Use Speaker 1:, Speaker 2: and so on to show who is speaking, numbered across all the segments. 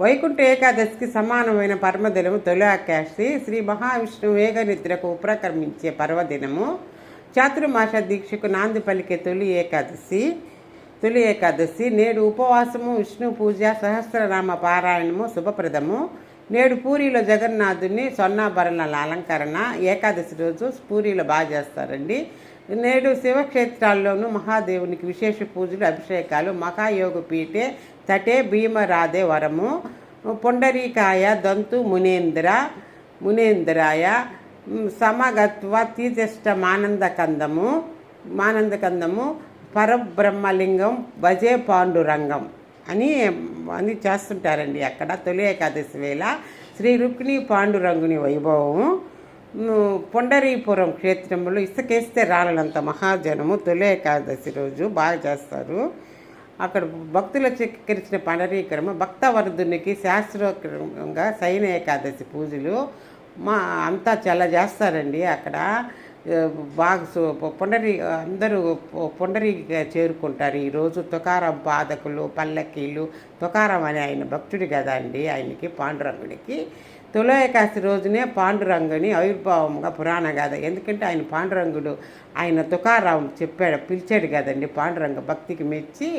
Speaker 1: వైకుంఠ ఏకాదశికి సమానమైన పరమదినము తొలి ఆకాశి శ్రీ మహావిష్ణువు వేగనిద్రకు ఉపక్రమించే పర్వదినము. చాతుర్మాస దీక్షకు నాంది పలికే తొలి ఏకాదశి. తొలి ఏకాదశి నేడు ఉపవాసము విష్ణు పూజ సహస్రనామ పారాయణము శుభప్రదము. నేడు పూరిలో జగన్నాథుని స్వర్ణాభరణాల అలంకరణ. ఏకాదశి రోజు పూరిలో బాగా చేస్తారండి. నేడు శివక్షేత్రాల్లోనూ మహాదేవునికి విశేష పూజలు అభిషేకాలు మహాయోగ పీఠే తటే భీమరాధే వరము. పొండరీకాయ దంతు మునేంద్ర మునేంద్రాయ మ్, సమగత్వ తీర్థ మానందకందము మానందకందము పరబ్రహ్మలింగం భజే పాండురంగం అని అని చేస్తుంటారండి అక్కడ తొలి ఏకాదశి వేళ. శ్రీ రుక్మిణి పాండురంగుని వైభవం పొండరీపురం క్షేత్రంలో ఇసుకేస్తే రాలంత మహాజనము తొలి ఏకాదశి రోజు బాగా చేస్తారు. అక్కడ భక్తుల చిక్కరించిన భక్త భక్తవర్ధునికి శాస్త్రోక్రంగా శయన ఏకాదశి పూజలు మా అంతా చాలా చేస్తారండి అక్కడ. బాగా పుండరి పొండరి అందరూ పుండరిగా పొండరిగా చేరుకుంటారు. ఈరోజు తుకారం పాదకులు పల్లకీలు తుకారం అని ఆయన భక్తుడు కదా అండి ఆయనకి పాండురంగుడికి. తుల ఏకాశి రోజునే పాండురంగుని ఆవిర్భావంగా పురాణ గాథ. ఎందుకంటే ఆయన పాండురంగుడు ఆయన తుకారాం చెప్పాడు పిలిచాడు కదండి పాండురంగ భక్తికి మెచ్చి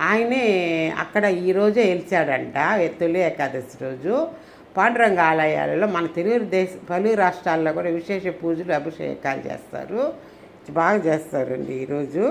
Speaker 1: ఆయనే అక్కడ ఈరోజే వెలిచాడంట తొలి ఏకాదశి రోజు. పాండురంగ ఆలయాలలో మన తెలుగు దేశ పలు రాష్ట్రాల్లో కూడా విశేష పూజలు అభిషేకాలు చేస్తారు. బాగా చేస్తారండి ఈరోజు.